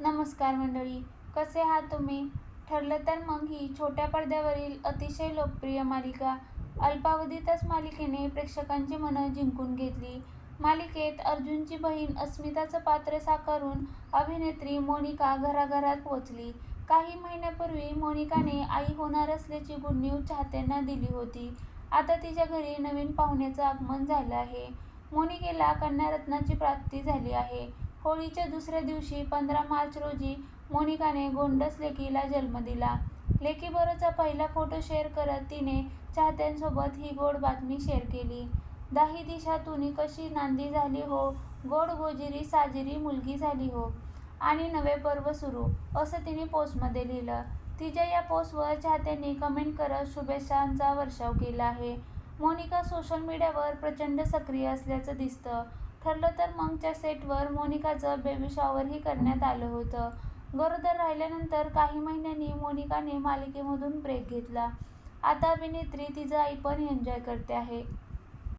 नमस्कार मंडळी कसे आहात तुम्ही? ठरलं तर मग ही छोट्या पडद्यावरील अतिशय लोकप्रिय मालिका अल्पावधीतच मालिकेने प्रेक्षकांची मनं जिंकून घेतली. मालिकेत अर्जुनची बहीण अस्मिताचं पात्र साकारून अभिनेत्री मोनिका घराघरात पोचली काही महिन्यापूर्वी मोनिकाने आई होणार असल्याची गुड न्यूज चाहत्यांना दिली होती. आता तिच्या घरी नवीन पाहुण्याचं आगमन झालं आहे. मोनिकेला कन्यारत्नाची प्राप्ती झाली आहे. होळीच्या दुसऱ्या दिवशी पंधरा मार्च रोजी मोनिकाने गोंडस लेकीला जन्म दिला. लेकीबरोबरचा पहिला फोटो शेअर करत तिने चाहत्यांसोबत ही गोड बातमी शेअर केली. दाही दिशातून कशी नांदी झाली हो गोड गोजिरी साजिरी मुलगी झाली हो आणि नवे पर्व सुरू असं तिने पोस्टमध्ये लिहिलं. तिच्या या पोस्टवर चाहत्यांनी कमेंट करत शुभेच्छांचा वर्षाव केला आहे. मोनिका सोशल मीडियावर प्रचंड सक्रिय असल्याचं दिसतं. ठरलं तर मगच्या सेटवर मोनिकाचं बेबी शॉवरही करण्यात आलं होतं. गरोदर राहिल्यानंतर काही महिन्यांनी मोनिकाने मालिकेमधून ब्रेक घेतला. आता अभिनेत्री तिचं आई पण एन्जॉय करते आहे.